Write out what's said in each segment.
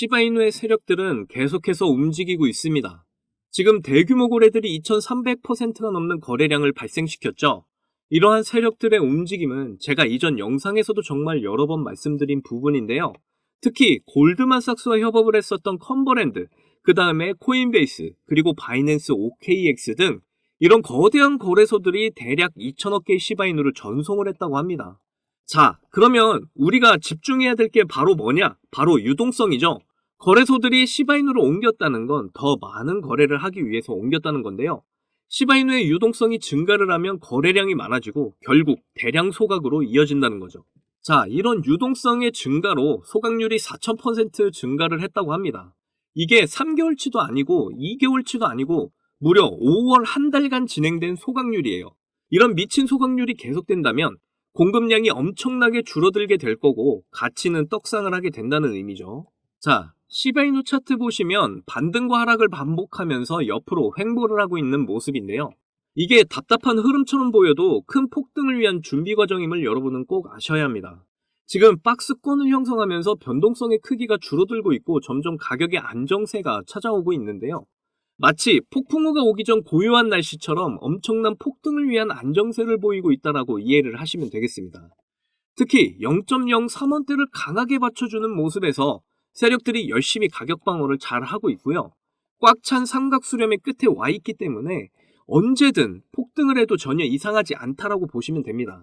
시바이누의 세력들은 계속해서 움직이고 있습니다. 지금 대규모 거래들이 2300%가 넘는 거래량을 발생시켰죠. 이러한 세력들의 움직임은 제가 이전 영상에서도 정말 여러 번 말씀드린 부분인데요. 특히 골드만삭스와 협업을 했었던 컨버랜드, 그 다음에 코인베이스, 그리고 바이낸스 OKX 등 이런 거대한 거래소들이 대략 2천억 개의 시바이누를 전송을 했다고 합니다. 자, 그러면 우리가 집중해야 될 게 바로 뭐냐? 바로 유동성이죠. 거래소들이 시바이누를 옮겼다는 건 더 많은 거래를 하기 위해서 옮겼다는 건데요. 시바이누의 유동성이 증가를 하면 거래량이 많아지고 결국 대량 소각으로 이어진다는 거죠. 자, 이런 유동성의 증가로 소각률이 4000% 증가를 했다고 합니다. 이게 3개월치도 아니고 2개월치도 아니고 무려 5월 한 달간 진행된 소각률이에요. 이런 미친 소각률이 계속된다면 공급량이 엄청나게 줄어들게 될 거고 가치는 떡상을 하게 된다는 의미죠. 자, 시바이누 차트 보시면 반등과 하락을 반복하면서 옆으로 횡보를 하고 있는 모습인데요. 이게 답답한 흐름처럼 보여도 큰 폭등을 위한 준비 과정임을 여러분은 꼭 아셔야 합니다. 지금 박스권을 형성하면서 변동성의 크기가 줄어들고 있고 점점 가격의 안정세가 찾아오고 있는데요. 마치 폭풍우가 오기 전 고요한 날씨처럼 엄청난 폭등을 위한 안정세를 보이고 있다라고 이해를 하시면 되겠습니다. 특히 0.03원대를 강하게 받쳐주는 모습에서 세력들이 열심히 가격 방어를 잘 하고 있고요. 꽉 찬 삼각 수렴의 끝에 와 있기 때문에 언제든 폭등을 해도 전혀 이상하지 않다라고 보시면 됩니다.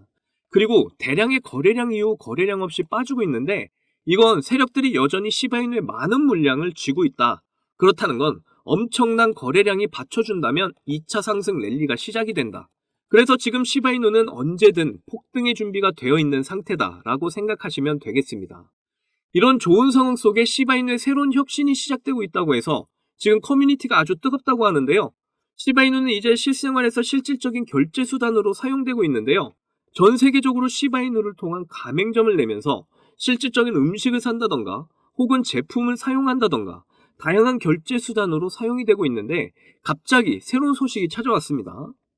그리고 대량의 거래량 이후 거래량 없이 빠지고 있는데 이건 세력들이 여전히 시바이누의 많은 물량을 쥐고 있다. 그렇다는 건 엄청난 거래량이 받쳐준다면 2차 상승 랠리가 시작이 된다. 그래서 지금 시바이누는 언제든 폭등의 준비가 되어 있는 상태다라고 생각하시면 되겠습니다. 이런 좋은 상황 속에 시바이누의 새로운 혁신이 시작되고 있다고 해서 지금 커뮤니티가 아주 뜨겁다고 하는데요. 시바이누는 이제 실생활에서 실질적인 결제 수단으로 사용되고 있는데요. 전 세계적으로 시바이누를 통한 가맹점을 내면서 실질적인 음식을 산다던가 혹은 제품을 사용한다던가 다양한 결제 수단으로 사용이 되고 있는데 갑자기 새로운 소식이 찾아왔습니다.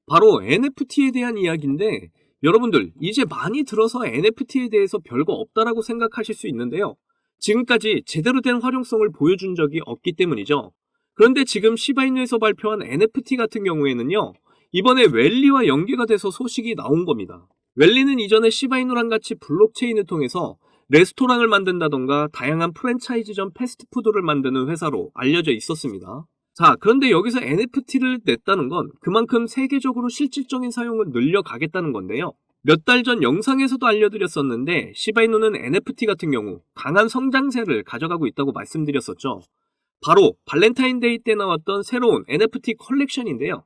바로 NFT에 대한 이야기인데 여러분들 이제 많이 들어서 NFT에 대해서 별거 없다라고 생각하실 수 있는데요. 지금까지 제대로 된 활용성을 보여준 적이 없기 때문이죠. 그런데 지금 시바이누에서 발표한 NFT 같은 경우에는요. 이번에 웰리와 연계가 돼서 소식이 나온 겁니다. 웰리는 이전에 시바이누랑 같이 블록체인을 통해서 레스토랑을 만든다던가 다양한 프랜차이즈점 패스트푸드를 만드는 회사로 알려져 있었습니다. 자, 그런데 여기서 NFT를 냈다는 건 그만큼 세계적으로 실질적인 사용을 늘려가겠다는 건데요. 몇 달 전 영상에서도 알려드렸었는데 시바이누는 NFT 같은 경우 강한 성장세를 가져가고 있다고 말씀드렸었죠. 바로 발렌타인데이 때 나왔던 새로운 NFT 컬렉션인데요.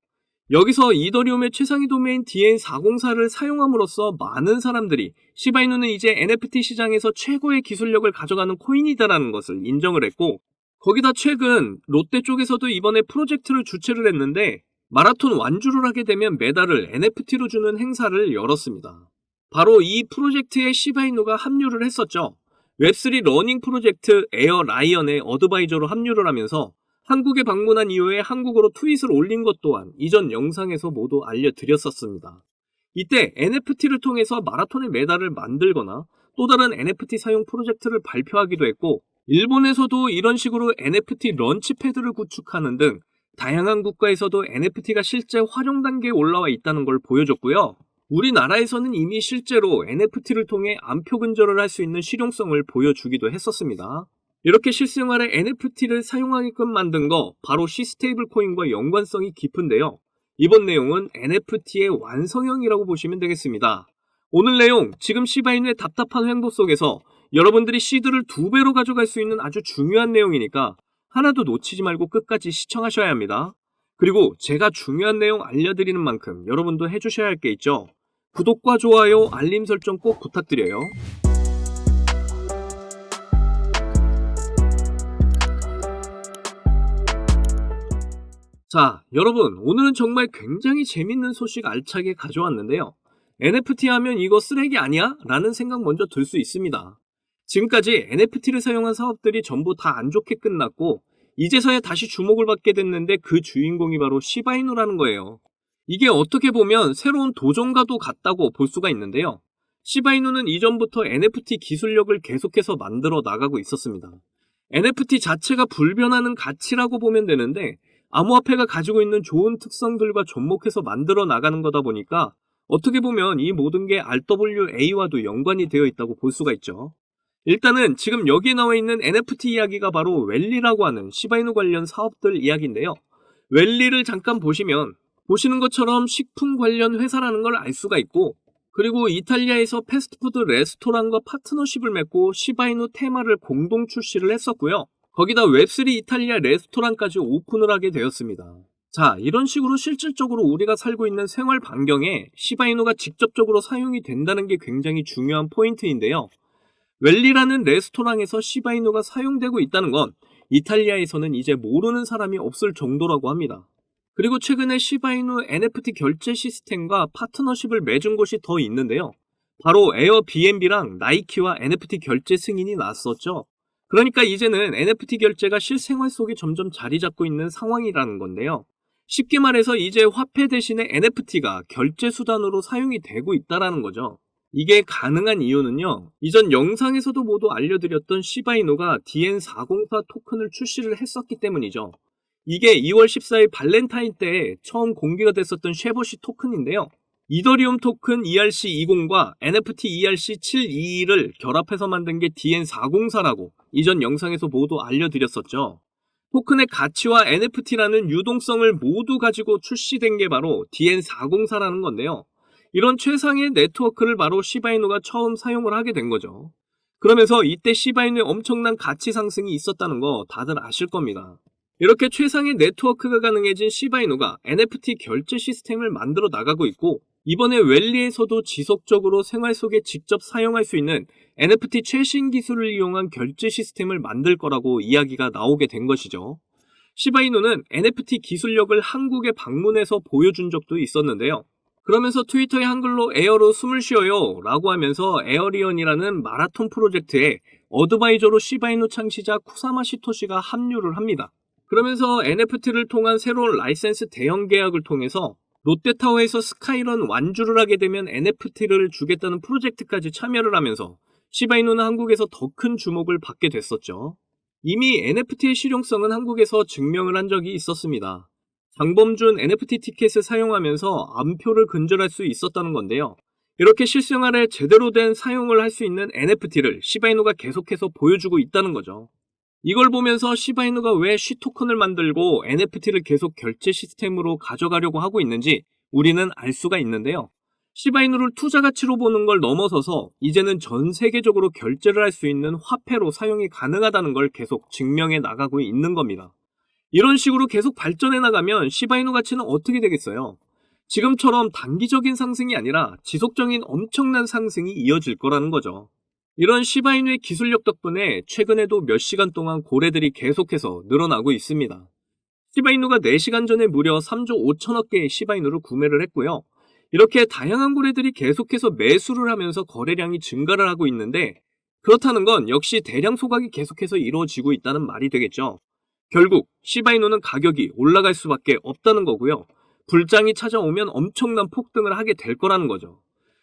여기서 이더리움의 최상위 도메인 DN404를 사용함으로써 많은 사람들이 시바이누는 이제 NFT 시장에서 최고의 기술력을 가져가는 코인이다라는 것을 인정을 했고 거기다 최근 롯데 쪽에서도 이번에 프로젝트를 주최를 했는데 마라톤 완주를 하게 되면 메달을 NFT로 주는 행사를 열었습니다. 바로 이 프로젝트에 시바이누가 합류를 했었죠. 웹3 러닝 프로젝트 에어 라이언의 어드바이저로 합류를 하면서 한국에 방문한 이후에 한국어로 트윗을 올린 것 또한 이전 영상에서 모두 알려드렸었습니다. 이때 NFT를 통해서 마라톤의 메달을 만들거나 또 다른 NFT 사용 프로젝트를 발표하기도 했고 일본에서도 이런 식으로 NFT 런치패드를 구축하는 등 다양한 국가에서도 NFT가 실제 활용 단계에 올라와 있다는 걸 보여줬고요. 우리나라에서는 이미 실제로 NFT를 통해 암표 근절을 할 수 있는 실용성을 보여주기도 했었습니다. 이렇게 실생활에 NFT를 사용하게끔 만든 거 바로 시스테이블 코인과 연관성이 깊은데요. 이번 내용은 NFT의 완성형이라고 보시면 되겠습니다. 오늘 내용 지금 시바이누의 답답한 횡보 속에서 여러분들이 시드를 두 배로 가져갈 수 있는 아주 중요한 내용이니까 하나도 놓치지 말고 끝까지 시청하셔야 합니다. 그리고 제가 중요한 내용 알려드리는 만큼 여러분도 해주셔야 할 게 있죠. 구독과 좋아요, 알림 설정 꼭 부탁드려요. 자, 여러분, 오늘은 정말 굉장히 재밌는 소식 알차게 가져왔는데요. NFT 하면 이거 쓰레기 아니야? 라는 생각 먼저 들 수 있습니다. 지금까지 NFT를 사용한 사업들이 전부 다 안 좋게 끝났고, 이제서야 다시 주목을 받게 됐는데 그 주인공이 바로 시바이누라는 거예요. 이게 어떻게 보면 새로운 도전과도 같다고 볼 수가 있는데요. 시바이누는 이전부터 NFT 기술력을 계속해서 만들어 나가고 있었습니다. NFT 자체가 불변하는 가치라고 보면 되는데 암호화폐가 가지고 있는 좋은 특성들과 접목해서 만들어 나가는 거다 보니까 어떻게 보면 이 모든 게 RWA와도 연관이 되어 있다고 볼 수가 있죠. 일단은 지금 여기에 나와 있는 NFT 이야기가 바로 웰리라고 하는 시바이누 관련 사업들 이야기인데요. 웰리를 잠깐 보시면 보시는 것처럼 식품 관련 회사라는 걸 알 수가 있고 그리고 이탈리아에서 패스트푸드 레스토랑과 파트너십을 맺고 시바이누 테마를 공동 출시를 했었고요. 거기다 웹3 이탈리아 레스토랑까지 오픈을 하게 되었습니다. 자, 이런 식으로 실질적으로 우리가 살고 있는 생활 반경에 시바이누가 직접적으로 사용이 된다는 게 굉장히 중요한 포인트인데요. 웰리라는 레스토랑에서 시바이누가 사용되고 있다는 건 이탈리아에서는 이제 모르는 사람이 없을 정도라고 합니다. 그리고 최근에 시바이누 NFT 결제 시스템과 파트너십을 맺은 곳이 더 있는데요. 바로 에어비앤비랑 나이키와 NFT 결제 승인이 났었죠. 그러니까 이제는 NFT 결제가 실생활 속에 점점 자리 잡고 있는 상황이라는 건데요. 쉽게 말해서 이제 화폐 대신에 NFT가 결제 수단으로 사용이 되고 있다라는 거죠. 이게 가능한 이유는요. 이전 영상에서도 모두 알려드렸던 시바이노가 DN404 토큰을 출시를 했었기 때문이죠. 이게 2월 14일 발렌타인 때 처음 공개가 됐었던 쉐버시 토큰인데요. 이더리움 토큰 ERC20과 NFT ERC722를 결합해서 만든 게 DN404라고 이전 영상에서 모두 알려드렸었죠. 토큰의 가치와 NFT라는 유동성을 모두 가지고 출시된 게 바로 DN404라는 건데요. 이런 최상의 네트워크를 바로 시바이누가 처음 사용을 하게 된 거죠. 그러면서 이때 시바이누의 엄청난 가치 상승이 있었다는 거 다들 아실 겁니다. 이렇게 최상의 네트워크가 가능해진 시바이누가 NFT 결제 시스템을 만들어 나가고 있고 이번에 웰리에서도 지속적으로 생활 속에 직접 사용할 수 있는 NFT 최신 기술을 이용한 결제 시스템을 만들 거라고 이야기가 나오게 된 것이죠. 시바이누는 NFT 기술력을 한국에 방문해서 보여준 적도 있었는데요. 그러면서 트위터에 한글로 에어로 숨을 쉬어요 라고 하면서 에어리언이라는 마라톤 프로젝트에 어드바이저로 시바이누 창시자 쿠사마 시토시가 합류를 합니다. 그러면서 NFT를 통한 새로운 라이센스 대형 계약을 통해서 롯데타워에서 스카이런 완주를 하게 되면 NFT를 주겠다는 프로젝트까지 참여를 하면서 시바이누는 한국에서 더 큰 주목을 받게 됐었죠. 이미 NFT의 실용성은 한국에서 증명을 한 적이 있었습니다. 장범준 NFT 티켓을 사용하면서 암표를 근절할 수 있었다는 건데요. 이렇게 실생 활에 제대로 된 사용을 할 수 있는 NFT를 시바이누가 계속해서 보여주고 있다는 거죠. 이걸 보면서 시바이누가 왜 쉬 토큰을 만들고 NFT를 계속 결제 시스템으로 가져가려고 하고 있는지 우리는 알 수가 있는데요. 시바이누를 투자 가치로 보는 걸 넘어서서 이제는 전 세계적으로 결제를 할 수 있는 화폐로 사용이 가능하다는 걸 계속 증명해 나가고 있는 겁니다. 이런 식으로 계속 발전해 나가면 시바이누 가치는 어떻게 되겠어요? 지금처럼 단기적인 상승이 아니라 지속적인 엄청난 상승이 이어질 거라는 거죠. 이런 시바이누의 기술력 덕분에 최근에도 몇 시간 동안 고래들이 계속해서 늘어나고 있습니다. 시바이누가 4시간 전에 무려 3조 5천억 개의 시바이누를 구매를 했고요. 이렇게 다양한 고래들이 계속해서 매수를 하면서 거래량이 증가를 하고 있는데 그렇다는 건 역시 대량 소각이 계속해서 이루어지고 있다는 말이 되겠죠. 결국 시바이누는 가격이 올라갈 수밖에 없다는 거고요. 불장이 찾아오면 엄청난 폭등을 하게 될 거라는 거죠.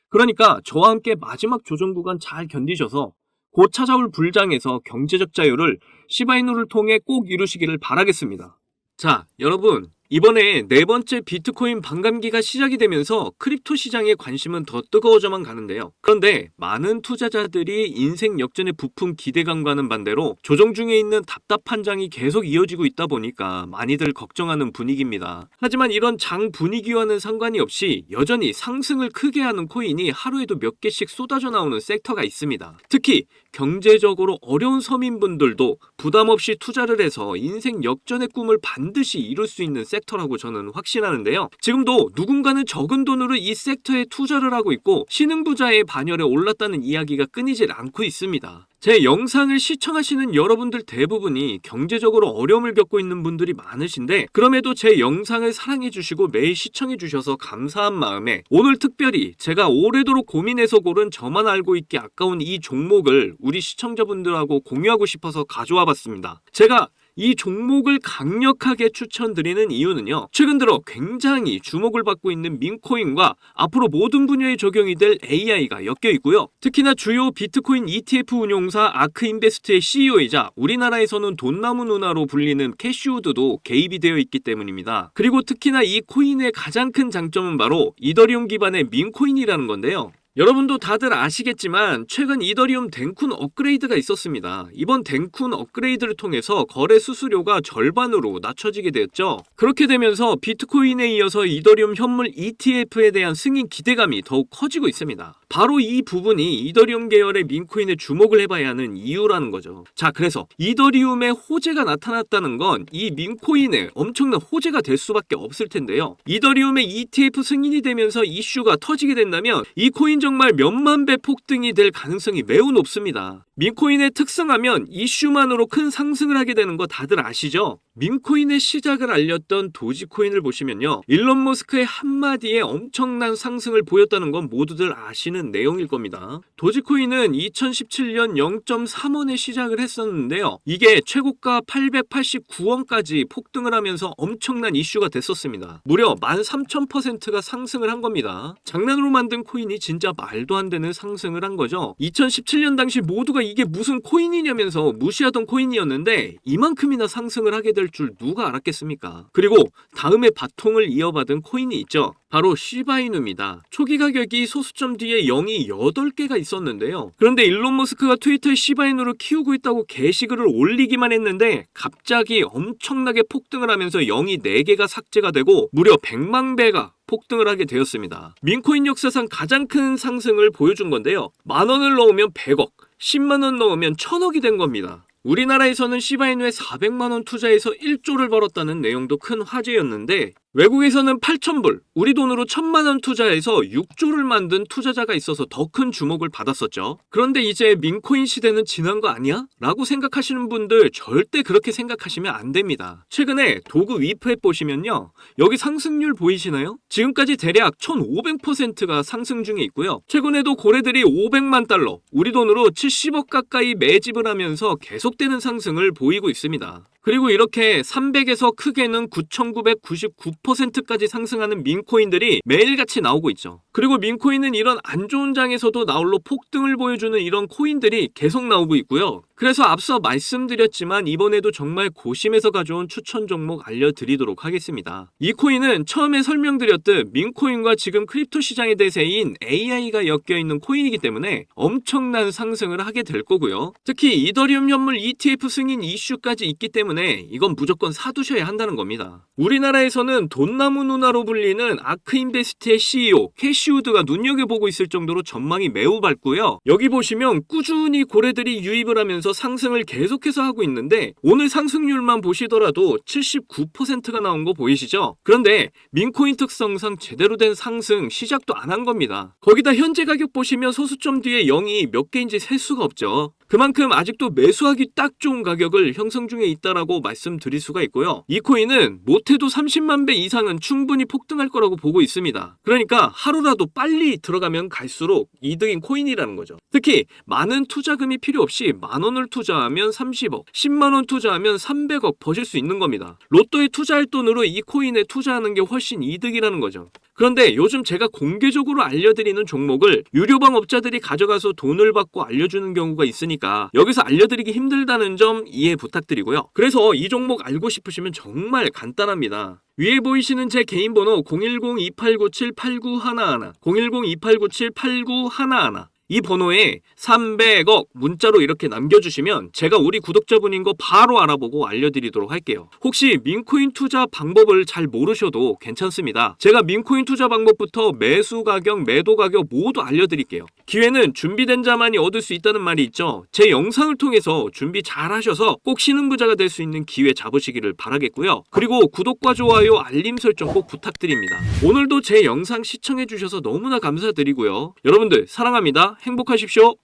그러니까 저와 함께 마지막 조정 구간 잘 견디셔서 곧 찾아올 불장에서 경제적 자유를 시바이누를 통해 꼭 이루시기를 바라겠습니다. 자, 여러분. 이번에 네 번째 비트코인 반감기가 시작이 되면서 크립토 시장의 관심은 더 뜨거워져만 가는데요. 그런데 많은 투자자들이 인생 역전의 부품 기대감과는 반대로 조정 중에 있는 답답한 장이 계속 이어지고 있다 보니까 많이들 걱정하는 분위기입니다. 하지만 이런 장 분위기와는 상관이 없이 여전히 상승을 크게 하는 코인이 하루에도 몇 개씩 쏟아져 나오는 섹터가 있습니다. 특히 경제적으로 어려운 서민분들도 부담 없이 투자를 해서 인생 역전의 꿈을 반드시 이룰 수 있는 섹터라고 저는 확신하는데요. 지금도 누군가는 적은 돈으로 이 섹터에 투자를 하고 있고 신흥 부자의 반열에 올랐다는 이야기가 끊이질 않고 있습니다. 제 영상을 시청하시는 여러분들 대부분이 경제적으로 어려움을 겪고 있는 분들이 많으신데 그럼에도 제 영상을 사랑해 주시고 매일 시청해 주셔서 감사한 마음에 오늘 특별히 제가 오래도록 고민해서 고른 저만 알고 있기 아까운 이 종목을 우리 시청자분들하고 공유하고 싶어서 가져와 봤습니다. 제가 이 종목을 강력하게 추천드리는 이유는요. 최근 들어 굉장히 주목을 받고 있는 민코인과 앞으로 모든 분야에 적용이 될 AI가 엮여 있고요. 특히나 주요 비트코인 ETF 운용사 아크인베스트의 CEO이자 우리나라에서는 돈나무 누나로 불리는 캐시우드도 개입이 되어 있기 때문입니다. 그리고 특히나 이 코인의 가장 큰 장점은 바로 이더리움 기반의 민코인이라는 건데요. 여러분도 다들 아시겠지만 최근 이더리움 댕쿤 업그레이드가 있었습니다. 이번 댕쿤 업그레이드를 통해서 거래 수수료가 절반으로 낮춰지게 되었죠. 그렇게 되면서 비트코인에 이어서 이더리움 현물 ETF에 대한 승인 기대감이 더욱 커지고 있습니다. 바로 이 부분이 이더리움 계열의 민코인에 주목을 해봐야 하는 이유라는 거죠. 자, 그래서 이더리움의 호재가 나타났다는 건 이 민코인에 엄청난 호재가 될 수밖에 없을 텐데요. 이더리움의 ETF 승인이 되면서 이슈가 터지게 된다면 이 코인 정말 몇만 배 폭등이 될 가능성이 매우 높습니다. 민코인의 특성하면 이슈만으로 큰 상승을 하게 되는 거 다들 아시죠? 민코인의 시작을 알렸던 도지코인을 보시면요. 일론 머스크의 한마디에 엄청난 상승을 보였다는 건 모두들 아시는 내용일 겁니다. 도지코인은 2017년 0.3원에 시작을 했었는데요. 이게 최고가 889원까지 폭등을 하면서 엄청난 이슈가 됐었습니다. 무려 13,000%가 상승을 한 겁니다. 장난으로 만든 코인이 진짜 말도 안 되는 상승을 한 거죠. 2017년 당시 모두가 이게 무슨 코인이냐면서 무시하던 코인이었는데 이만큼이나 상승을 하게 될 줄 누가 알았겠습니까? 그리고 다음에 바통을 이어받은 코인이 있죠. 바로 시바이누입니다. 초기 가격이 소수점 뒤에 0이 8개가 있었는데요. 그런데 일론 머스크가 트위터에 시바이누를 키우고 있다고 게시글을 올리기만 했는데 갑자기 엄청나게 폭등을 하면서 0이 4개가 삭제가 되고 무려 100만 배가 폭등을 하게 되었습니다. 민코인 역사상 가장 큰 상승을 보여준 건데요. 만 원을 넣으면 100억, 10만 원 넣으면 1000억이 된 겁니다. 우리나라에서는 시바이누에 400만 원 투자해서 1조를 벌었다는 내용도 큰 화제였는데 외국에서는 8,000불, 우리 돈으로 1,000만 원 투자해서 6조를 만든 투자자가 있어서 더 큰 주목을 받았었죠. 그런데 이제 민코인 시대는 지난 거 아니야? 라고 생각하시는 분들 절대 그렇게 생각하시면 안 됩니다. 최근에 도구 위프앱 보시면요. 여기 상승률 보이시나요? 지금까지 대략 1,500%가 상승 중에 있고요. 최근에도 고래들이 500만 달러, 우리 돈으로 70억 가까이 매집을 하면서 계속되는 상승을 보이고 있습니다. 그리고 이렇게 300에서 크게는 9,999% 까지 상승하는 민코인들이 매일같이 나오고 있죠. 그리고 민코인은 이런 안 좋은 장에서도 나홀로 폭등을 보여주는 이런 코인들이 계속 나오고 있고요. 그래서 앞서 말씀드렸지만 이번에도 정말 고심해서 가져온 추천 종목 알려드리도록 하겠습니다. 이 코인은 처음에 설명드렸듯 민코인과 지금 크립토 시장의 대세인 AI가 엮여 있는 코인이기 때문에 엄청난 상승을 하게 될 거고요. 특히 이더리움 현물 ETF 승인 이슈까지 있기 때문에 이건 무조건 사두셔야 한다는 겁니다. 우리나라에서는 돈나무 누나로 불리는 아크인베스트의 CEO 캐시우드가 눈여겨보고 있을 정도로 전망이 매우 밝고요. 여기 보시면 꾸준히 고래들이 유입을 하면서 상승을 계속해서 하고 있는데 오늘 상승률만 보시더라도 79%가 나온 거 보이시죠? 그런데 민코인 특성상 제대로 된 상승 시작도 안 한 겁니다. 거기다 현재 가격 보시면 소수점 뒤에 0이 몇 개인지 셀 수가 없죠. 그만큼 아직도 매수하기 딱 좋은 가격을 형성 중에 있다라고 말씀드릴 수가 있고요. 이 코인은 못해도 30만 배 이상은 충분히 폭등할 거라고 보고 있습니다. 그러니까 하루라도 빨리 들어가면 갈수록 이득인 코인이라는 거죠. 특히 많은 투자금이 필요 없이 만 원을 투자하면 30억, 10만 원 투자하면 300억 버실 수 있는 겁니다. 로또에 투자할 돈으로 이 코인에 투자하는 게 훨씬 이득이라는 거죠. 그런데 요즘 제가 공개적으로 알려드리는 종목을 유료방 업자들이 가져가서 돈을 받고 알려주는 경우가 있으니까 여기서 알려드리기 힘들다는 점 이해 부탁드리고요. 그래서 이 종목 알고 싶으시면 정말 간단합니다. 위에 보이시는 제 개인 번호 010-2897-8911, 010-2897-8911, 이 번호에 300억 문자로 이렇게 남겨주시면 제가 우리 구독자분인 거 바로 알아보고 알려드리도록 할게요. 혹시 민코인 투자 방법을 잘 모르셔도 괜찮습니다. 제가 민코인 투자 방법부터 매수 가격, 매도 가격 모두 알려드릴게요. 기회는 준비된 자만이 얻을 수 있다는 말이 있죠. 제 영상을 통해서 준비 잘 하셔서 꼭 신흥부자가 될 수 있는 기회 잡으시기를 바라겠고요. 그리고 구독과 좋아요, 알림 설정 꼭 부탁드립니다. 오늘도 제 영상 시청해주셔서 너무나 감사드리고요. 여러분들 사랑합니다. 행복하십시오.